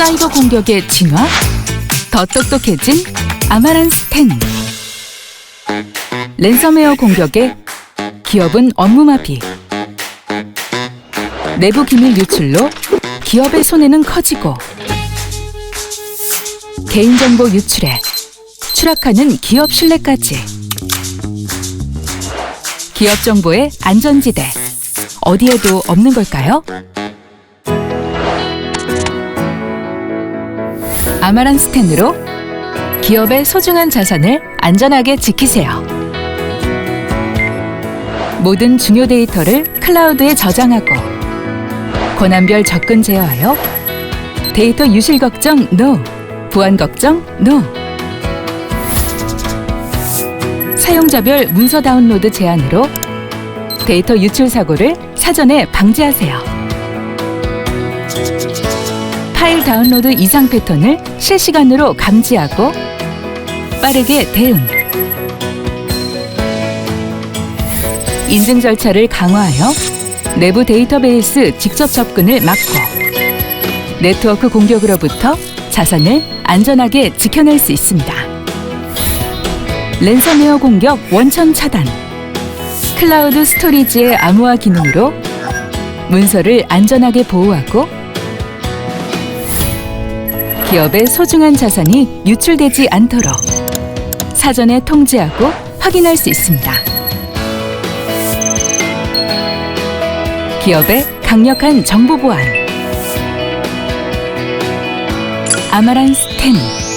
사이버 공격의 진화? 더 똑똑해진 아마란스텐 랜섬웨어 공격에 기업은 업무 마비 내부 기밀 유출로 기업의 손해는 커지고 개인정보 유출에 추락하는 기업 신뢰까지 기업 정보의 안전지대 어디에도 없는 걸까요? 아마란스텐으로 기업의 소중한 자산을 안전하게 지키세요. 모든 중요 데이터를 클라우드에 저장하고 권한별 접근 제어하여 데이터 유실 걱정 NO, 보안 걱정 NO. 사용자별 문서 다운로드 제한으로 데이터 유출 사고를 사전에 방지하세요. 파일 다운로드 이상 패턴을 실시간으로 감지하고 빠르게 대응. 인증 절차를 강화하여 내부 데이터베이스 직접 접근을 막고 네트워크 공격으로부터 자산을 안전하게 지켜낼 수 있습니다. 랜섬웨어 공격 원천 차단. 클라우드 스토리지의 암호화 기능으로 문서를 안전하게 보호하고 기업의 소중한 자산이 유출되지 않도록 사전에 통제하고 확인할 수 있습니다. 기업의 강력한 정보 보안 아마란스 10